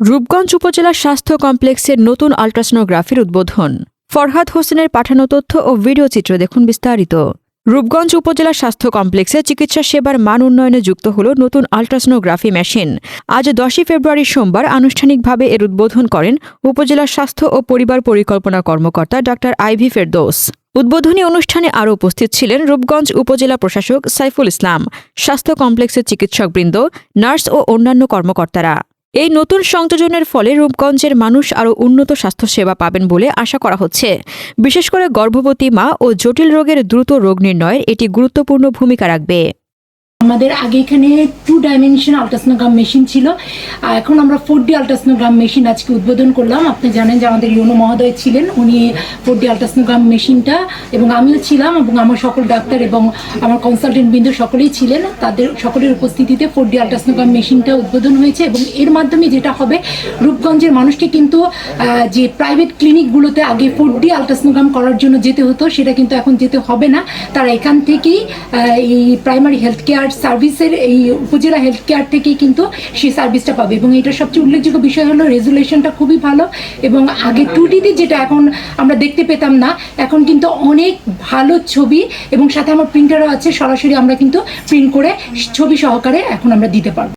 রূপগঞ্জ উপজেলা স্বাস্থ্য কমপ্লেক্সের নতুন আল্ট্রাসোনোগ্রাফির উদ্বোধন। ফরহাদ হোসেনের পাঠানো তথ্য ও ভিডিও চিত্র দেখুন বিস্তারিত। রূপগঞ্জ উপজেলা স্বাস্থ্য কমপ্লেক্সে চিকিৎসা সেবার মান উন্নয়নে যুক্ত হল নতুন আল্ট্রাসোনোগ্রাফি মেশিন। আজ দশই ফেব্রুয়ারি সোমবার আনুষ্ঠানিকভাবে এর উদ্বোধন করেন উপজেলা স্বাস্থ্য ও পরিবার পরিকল্পনা কর্মকর্তা ডাক্তার আইভি ফেরদৌস। উদ্বোধনী অনুষ্ঠানে আরও উপস্থিত ছিলেন রূপগঞ্জ উপজেলা প্রশাসক সাইফুল ইসলাম, স্বাস্থ্য কমপ্লেক্সের চিকিৎসকবৃন্দ, নার্স ও অন্যান্য কর্মকর্তারা। এই নতুন সংযোজনের ফলে রূপগঞ্জের মানুষ আরও উন্নত স্বাস্থ্যসেবা পাবেন বলে আশা করা হচ্ছে। বিশেষ করে গর্ভবতী মা ও জটিল রোগের দ্রুত রোগ নির্ণয়ের এটি গুরুত্বপূর্ণ ভূমিকা রাখবে। আমাদের আগে এখানে টু ডাইমেনশন আলট্রাসোনোগ্রাম মেশিন ছিল এখন আমরা ফোর ডি আলট্রাসোনোগ্রাম মেশিন আজকে উদ্বোধন করলাম। আপনি জানেন যে আমাদের ইউনো মহোদয় ছিলেন, উনি ফোর ডি আলট্রাসোনোগ্রাম মেশিনটা এবং আমিও ছিলাম, এবং আমার সকল ডাক্তার এবং আমার কনসালটেন্ট বিন্দু সকলেই ছিলেন। তাদের সকলের উপস্থিতিতে ফোর ডি আলট্রাসোনোগ্রাম মেশিনটা উদ্বোধন হয়েছে, এবং এর মাধ্যমে যেটা হবে, রূপগঞ্জের মানুষকে কিন্তু যে প্রাইভেট ক্লিনিকগুলোতে আগে ফোর ডি আলট্রাসোনোগ্রাম করার জন্য যেতে হতো, সেটা কিন্তু এখন যেতে হবে না। তারা এখান থেকেই এই প্রাইমারি হেলথ কেয়ার সার্ভিসের এই উপজেলা হেলথ কেয়ার থেকেই কিন্তু সেই সার্ভিসটা পাবে। এবং এটা সবচেয়ে উল্লেখযোগ্য বিষয় হলো রেজুলেশনটা খুবই ভালো এবং আগে টুডিতে যেটা এখন আমরা দেখতে পেতাম না, এখন কিন্তু অনেক ভালো ছবি এবং সাথে আমার প্রিন্টারও আছে, সরাসরি আমরা কিন্তু প্রিন্ট করে ছবি সহকারে এখন আমরা দিতে পারব।